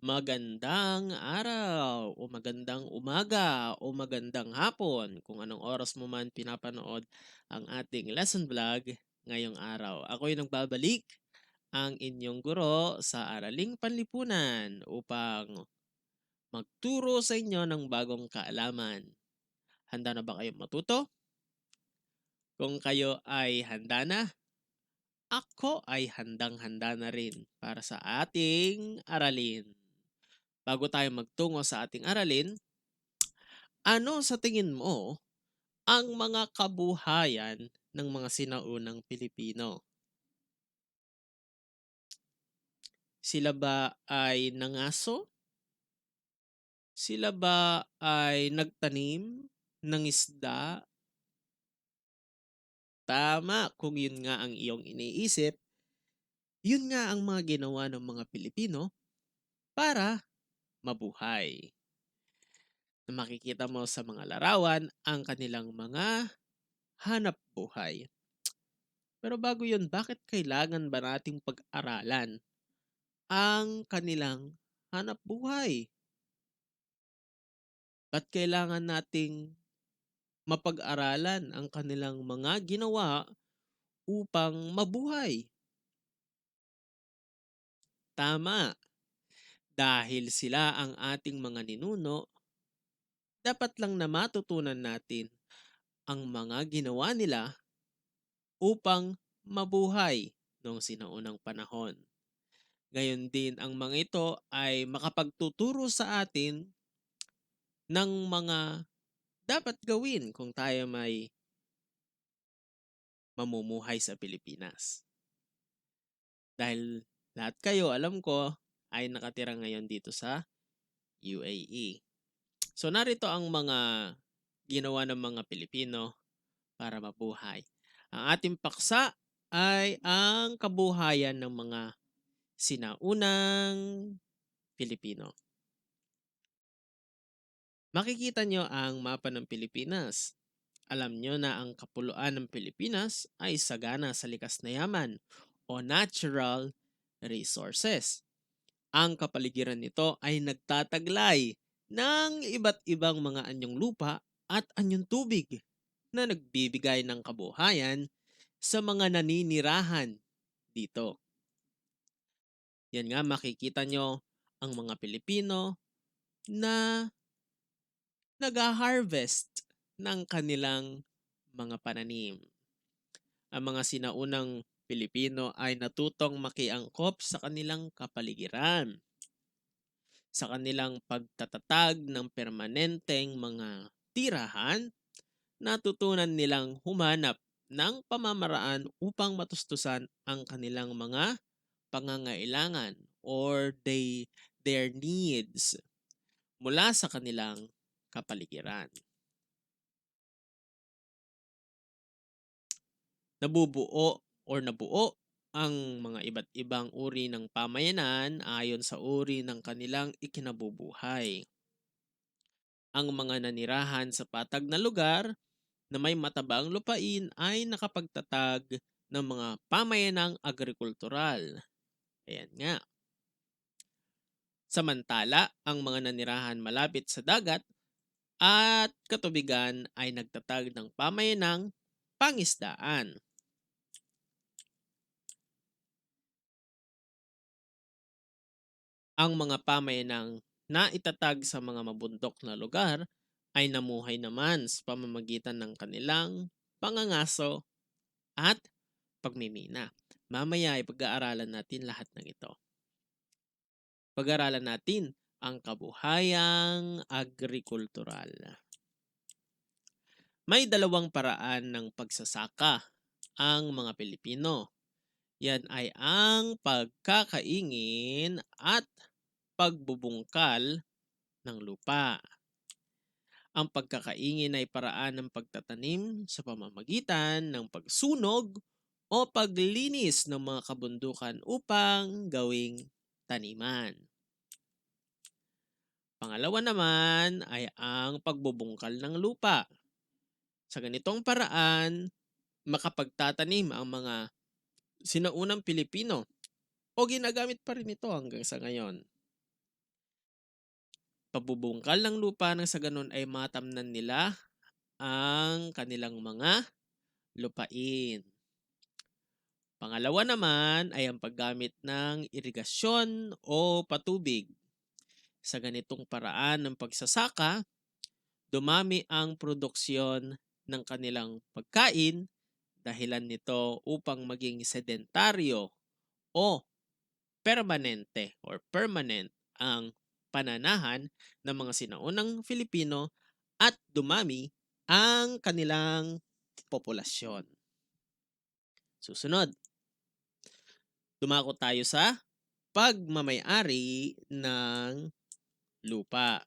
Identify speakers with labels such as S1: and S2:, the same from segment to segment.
S1: Magandang araw o magandang umaga o magandang hapon kung anong oras mo man pinapanood ang ating lesson vlog ngayong araw. Ako'y nagbabalik, ang inyong guro sa Araling Panlipunan upang magturo sa inyo ng bagong kaalaman. Handa na ba kayong matuto? Kung kayo ay handa na, ako ay handang-handa na rin para sa ating aralin. Bago tayo magtungo sa ating aralin, ano sa tingin mo ang mga kabuhayan ng mga sinaunang Pilipino? Sila ba ay nangaso? Sila ba ay nagtanim ng isda? Tama, kung yun nga ang iyong iniisip, yun nga ang mga ginawa ng mga Pilipino para mabuhay. Na makikita mo sa mga larawan ang kanilang mga hanap buhay. Pero bago yun, bakit kailangan ba nating pag-aralan ang kanilang hanap buhay? Ba't kailangan nating mapag-aralan ang kanilang mga ginawa upang mabuhay? Tama. Dahil sila ang ating mga ninuno, dapat lang na matutunan natin ang mga ginawa nila upang mabuhay noong sinaunang panahon. Gayon din ang mga ito ay makapagtuturo sa atin ng mga dapat gawin kung tayo may mamumuhay sa Pilipinas. Dahil lahat kayo, alam ko, ay nakatira ngayon dito sa UAE. So narito ang mga ginawa ng mga Pilipino para mabuhay. Ang ating paksa ay ang kabuhayan ng mga sinaunang Pilipino. Makikita nyo ang mapa ng Pilipinas. Alam nyo na ang kapuluan ng Pilipinas ay sagana sa likas na yaman o natural resources. Ang kapaligiran nito ay nagtataglay ng iba't ibang mga anyong lupa at anyong tubig na nagbibigay ng kabuhayan sa mga naninirahan dito. Yan nga makikita nyo ang mga Pilipino na nag-harvest ng kanilang mga pananim. Ang mga sinaunang Pilipino ay natutong makiangkop sa kanilang kapaligiran. Sa kanilang pagtatatag ng permanenteng mga tirahan, natutunan nilang humanap ng pamamaraan upang matustusan ang kanilang mga pangangailangan or they, their needs mula sa kanilang kapaligiran. Nabubuo or nabuo ang mga iba't ibang uri ng pamayanan ayon sa uri ng kanilang ikinabubuhay. Ang mga nanirahan sa patag na lugar na may matabang lupain ay nakapagtatag ng mga pamayanang agrikultural. Ayan nga. Samantala, ang mga nanirahan malapit sa dagat at katubigan ay nagtatag ng pamayanang pangisdaan. Ang mga pamayanang naitatag sa mga mabundok na lugar ay namuhay naman sa pamamagitan ng kanilang pangangaso at pagmimina. Mamaya ay pag-aaralan natin lahat ng ito. Pag-aaralan natin ang kabuhayang agrikultural. May dalawang paraan ng pagsasaka ang mga Pilipino. Yan ay ang pagkakaingin at pagbubungkal ng lupa. Ang pagkakaingin ay paraan ng pagtatanim sa pamamagitan ng pagsunog o paglinis ng mga kabundukan upang gawing taniman. Pangalawa naman ay ang pagbubungkal ng lupa. Sa ganitong paraan, makapagtatanim ang mga sinaunang Pilipino o ginagamit pa rin ito hanggang sa ngayon. Pabubungkal ng lupa nang sa gano'n ay matamnan nila ang kanilang mga lupain. Pangalawa naman ay ang paggamit ng irigasyon o patubig. Sa ganitong paraan ng pagsasaka, dumami ang produksyon ng kanilang pagkain dahilan nito upang maging sedentaryo o permanente or permanent ang pananahan ng mga sinaunang Filipino at dumami ang kanilang populasyon. Susunod, dumako tayo sa pagmamayari ng lupa.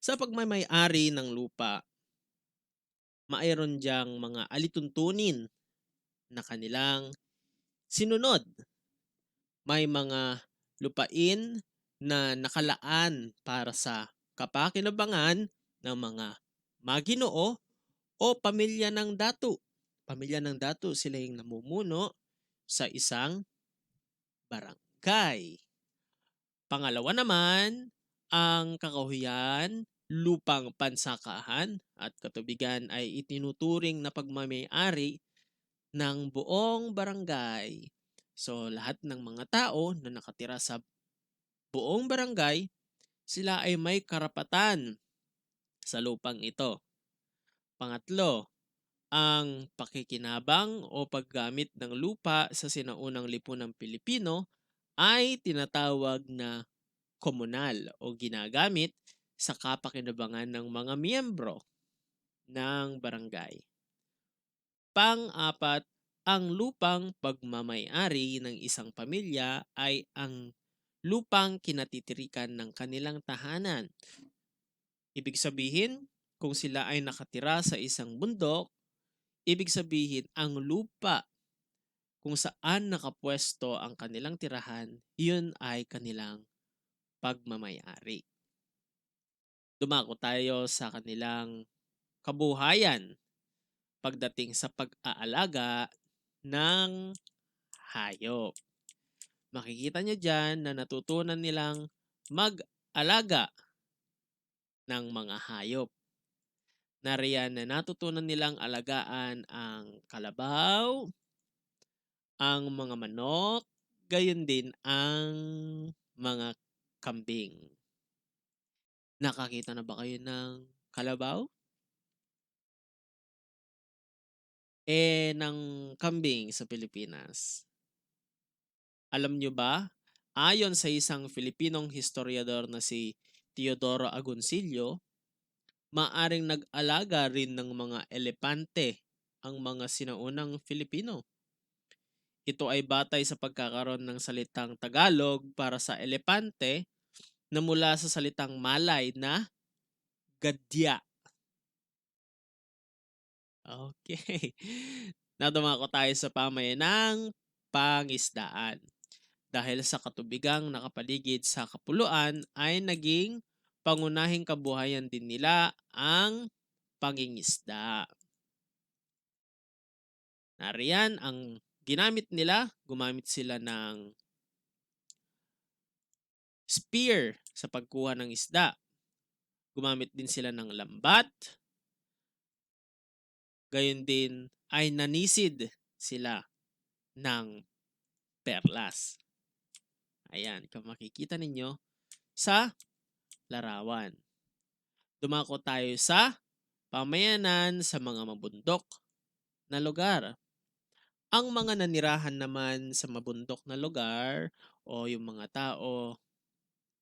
S1: Sa pagmamayari ng lupa, mayroon diyang mga alituntunin na kanilang sinunod. May mga lupain na nakalaan para sa kapakinabangan ng mga maginoo o pamilya ng datu. Pamilya ng datu sila yung namumuno sa isang barangay. Pangalawa naman, ang kakahuyan, lupang pansakahan at katubigan ay itinuturing na pagmamayari ng buong barangay. So lahat ng mga tao na nakatira sa buong barangay, sila ay may karapatan sa lupang ito. Pangatlo, ang pakikinabang o paggamit ng lupa sa sinaunang lipunang Pilipino ay tinatawag na komunal o ginagamit sa kapakinabangan ng mga miyembro ng barangay. Pang-apat, ang lupang pagmamayari ng isang pamilya ay ang lupang kinatitirikan ng kanilang tahanan. Ibig sabihin, kung sila ay nakatira sa isang bundok, ibig sabihin ang lupa kung saan nakapwesto ang kanilang tirahan, iyon ay kanilang pagmamayari. Dumako tayo sa kanilang kabuhayan pagdating sa pag-aalaga ng hayop. Makikita nyo dyan na natutunan nilang mag-alaga ng mga hayop. Nariyan na natutunan nilang alagaan ang kalabaw, ang mga manok, gayon din ang mga kambing. Nakakita na ba kayo ng kalabaw? Eh, ng kambing sa Pilipinas. Alam nyo ba? Ayon sa isang Filipinong historiador na si Teodoro Agoncillo, maaring nag-alaga rin ng mga elepante ang mga sinaunang Filipino. Ito ay batay sa pagkakaroon ng salitang Tagalog para sa elepante na mula sa salitang Malay na gadya. Okay. Nadumako tayo sa pamayan ng pangisdaan. Dahil sa katubigang nakapaligid sa kapuluan ay naging pangunahing kabuhayan din nila ang pangingisda. Nariyan ang ginamit nila, gumamit sila ng spear sa pagkuha ng isda. Gumamit din sila ng lambat. Gayon din ay nanisid sila ng perlas. Ayan, kung makikita ninyo sa larawan. Dumako tayo sa pamayanan sa mga mabundok na lugar. Ang mga nanirahan naman sa mabundok na lugar o yung mga tao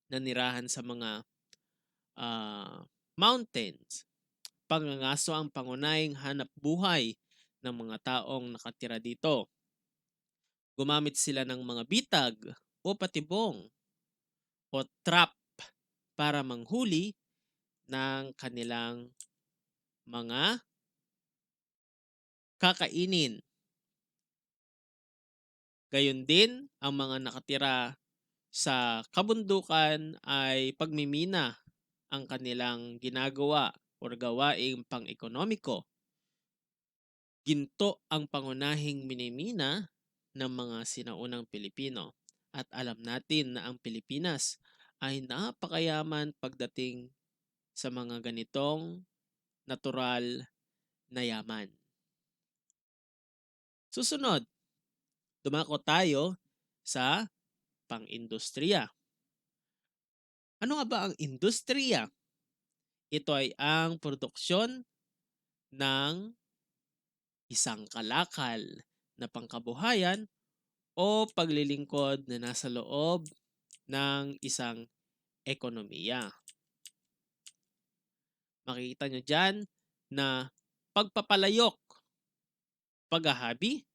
S1: nanirahan sa mga uh, mountains, pangangaso ang pangunahing hanap buhay ng mga taong nakatira dito. Gumamit sila ng mga bitag o patibong o trap para manghuli ng kanilang mga kakainin. Gayon din, ang mga nakatira sa kabundukan ay pagmimina ang kanilang ginagawa o gawaing pang-ekonomiko. Ginto ang pangunahing minimina ng mga sinaunang Pilipino. At alam natin na ang Pilipinas ay napakayaman pagdating sa mga ganitong natural na yaman. Susunod, dumako tayo sa pang-industriya. Ano nga ba ang industriya? Ito ay ang produksyon ng isang kalakal na pangkabuhayan o paglilingkod na nasa loob ng isang ekonomiya. Makikita nyo dyan na pagpapalayok, paghahabi,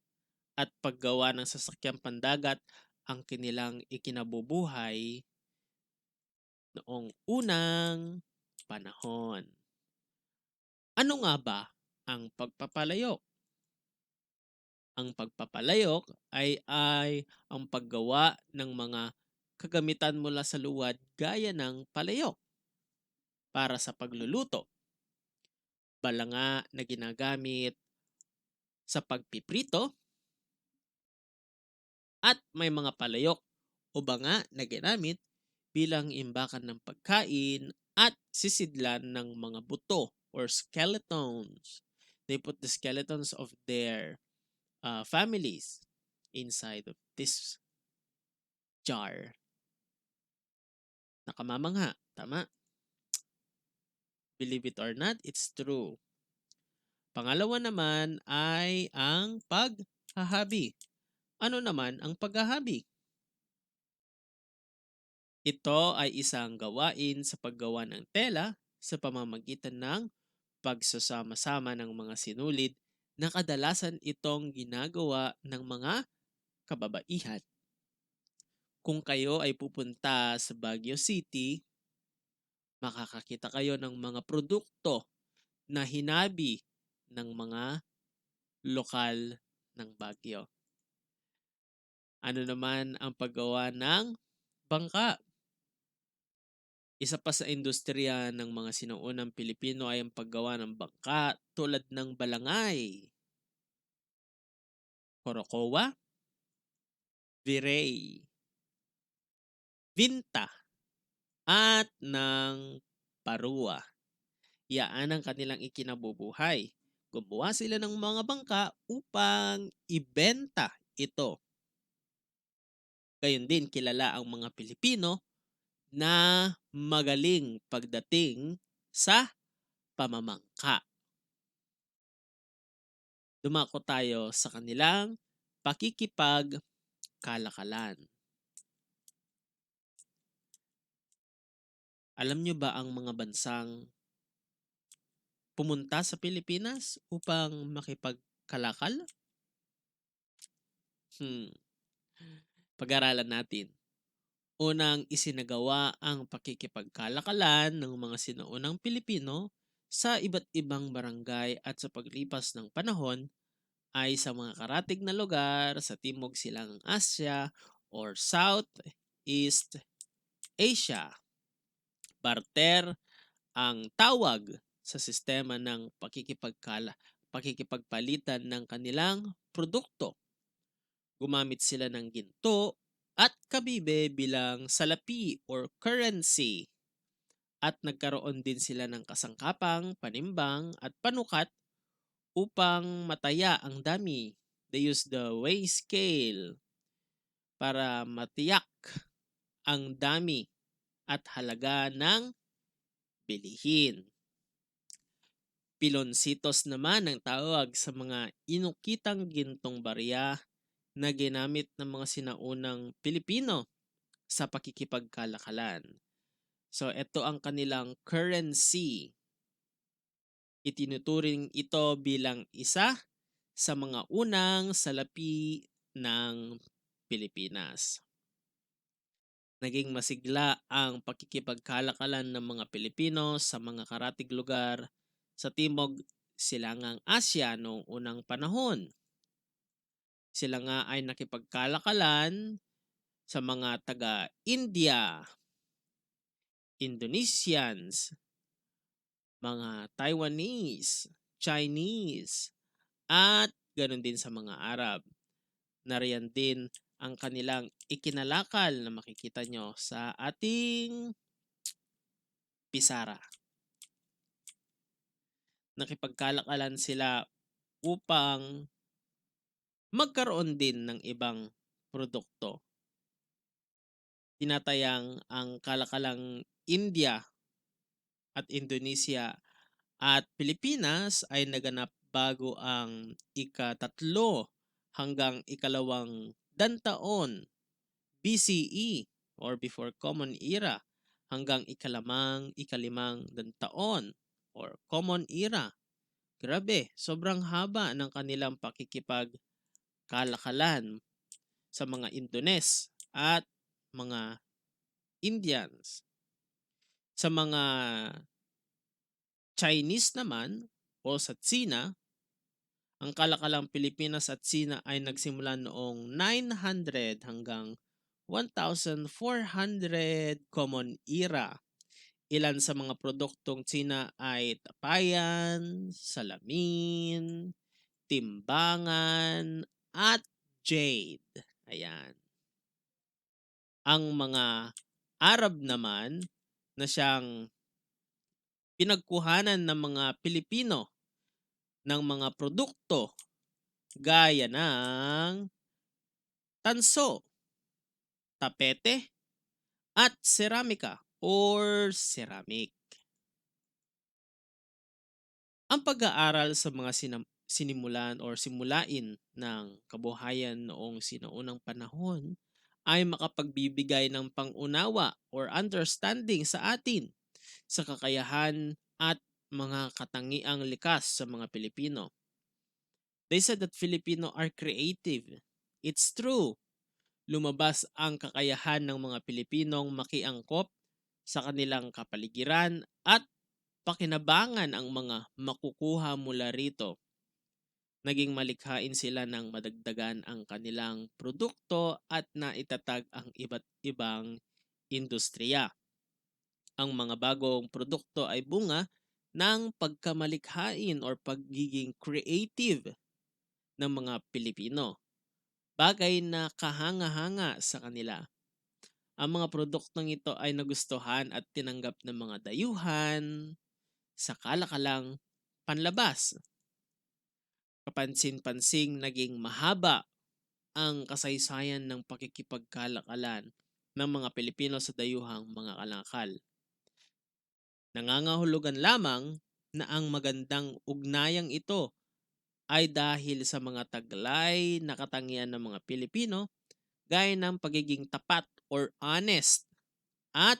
S1: at paggawa ng sasakyang pandagat ang kinilang ikinabubuhay noong unang panahon. Ano nga ba ang pagpapalayok? Ang pagpapalayok ay ay ang paggawa ng mga kagamitan mula sa luwad gaya ng palayok para sa pagluluto, balanga na ginagamit sa pagpiprito, at may mga palayok o banga na ginamit bilang imbakan ng pagkain at sisidlan ng mga buto or skeletons. They put the skeletons of their uh, families inside of this jar. Nakamamangha, tama? Believe it or not, it's true. Pangalawa naman ay ang paghahabi. Ano naman ang paghahabi? Ito ay isang gawain sa paggawa ng tela sa pamamagitan ng pagsasama-sama ng mga sinulid na kadalasan itong ginagawa ng mga kababaihan. Kung kayo ay pupunta sa Baguio City, makakakita kayo ng mga produkto na hinabi ng mga lokal ng Baguio. Ano naman ang paggawa ng bangka? Isa pa sa industriya ng mga sinuunang Pilipino ay ang paggawa ng bangka tulad ng balangay, korokowa, viray, vinta, at ng parua. Yaan ang kanilang ikinabubuhay. Gumawa sila ng mga bangka upang ibenta ito. Gayon din kilala ang mga Pilipino na magaling pagdating sa pamamangka. Dumako tayo sa kanilang pakikipagkalakalan. Alam nyo ba ang mga bansang pumunta sa Pilipinas upang makipagkalakal? Hmm. Pag-aralan natin. Unang isinagawa ang pakikipagkalakalan ng mga sinaunang Pilipino sa iba't ibang barangay at sa paglipas ng panahon ay sa mga karatig na lugar sa Timog Silangang Asya or South East Asia. Barter ang tawag sa sistema ng pakikipagkala, pakikipagpalitan ng kanilang produkto. Gumamit sila ng ginto at kabibe bilang salapi or currency. At nagkaroon din sila ng kasangkapang, panimbang at panukat upang mataya ang dami. They use the weigh scale para matiyak ang dami at halaga ng bilihin. Pilonsitos naman ang tawag sa mga inukitang gintong barya na ginamit ng mga sinaunang Pilipino sa pakikipagkalakalan. So ito ang kanilang currency. Itinuturing ito bilang isa sa mga unang salapi ng Pilipinas. Naging masigla ang pakikipagkalakalan ng mga Pilipino sa mga karatig lugar sa Timog Silangang Asya noong unang panahon. Sila nga ay nakipagkalakalan sa mga taga-India, Indonesians, mga Taiwanese, Chinese, at ganoon din sa mga Arab. Nariyan din ang kanilang ikinalakal na makikita nyo sa ating pisara. Nakipagkalakalan sila upang magkaroon din ng ibang produkto. Tinatayang ang kalakalang India at Indonesia at Pilipinas ay naganap bago ang ikatatlo hanggang ikalawang dantaon BCE or before Common Era hanggang ikalamang, ikalimang dantaon or Common Era. Grabe, sobrang haba ng kanilang pakikipagkalakalan sa mga Indones at mga Indians. Sa mga Chinese naman o sa Tsina, ang kalakalang Pilipinas at Tsina ay nagsimula noong 900 hanggang 1,400 Common Era. Ilan sa mga produktong Tsina ay tapayan, salamin, timbangan, at jade. Ayan. Ang mga Arab naman na siyang pinagkuhanan ng mga Pilipino ng mga produkto gaya ng tanso, tapete, at ceramika or ceramic. Ang pag-aaral sa mga sinimulan or simulain ng kabuhayan noong sinaunang panahon ay makapagbibigay ng pangunawa or understanding sa atin sa kakayahan at mga katangiang likas sa mga Pilipino. They said that Filipino are creative. It's true. Lumabas ang kakayahan ng mga Pilipinong makiangkop sa kanilang kapaligiran at pakinabangan ang mga makukuha mula rito. Naging malikhain sila ng madagdagan ang kanilang produkto at naitatag ang iba't ibang industriya. Ang mga bagong produkto ay bunga ng pagkamalikhain or pagiging creative ng mga Pilipino. Bagay na kahanga-hanga sa kanila. Ang mga produktong ito ay nagustuhan at tinanggap ng mga dayuhan sa kalakalang panlabas. Kapansin-pansing naging mahaba ang kasaysayan ng pakikipagkalakalan ng mga Pilipino sa dayuhang mga kalakal. Nangangahulugan lamang na ang magandang ugnayang ito ay dahil sa mga taglay na katangian ng mga Pilipino gaya ng pagiging tapat or honest at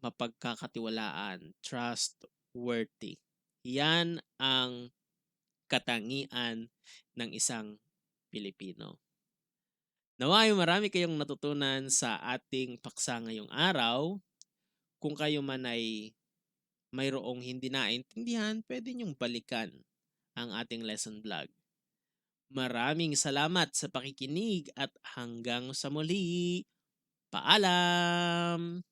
S1: mapagkakatiwalaan, trustworthy. Yan ang katangian ng isang Pilipino. Naway marami kayong natutunan sa ating paksa ngayong araw. Kung kayo man ay mayroong hindi naintindihan, pwede niyong balikan ang ating lesson vlog. Maraming salamat sa pakikinig at hanggang sa muli. Paalam!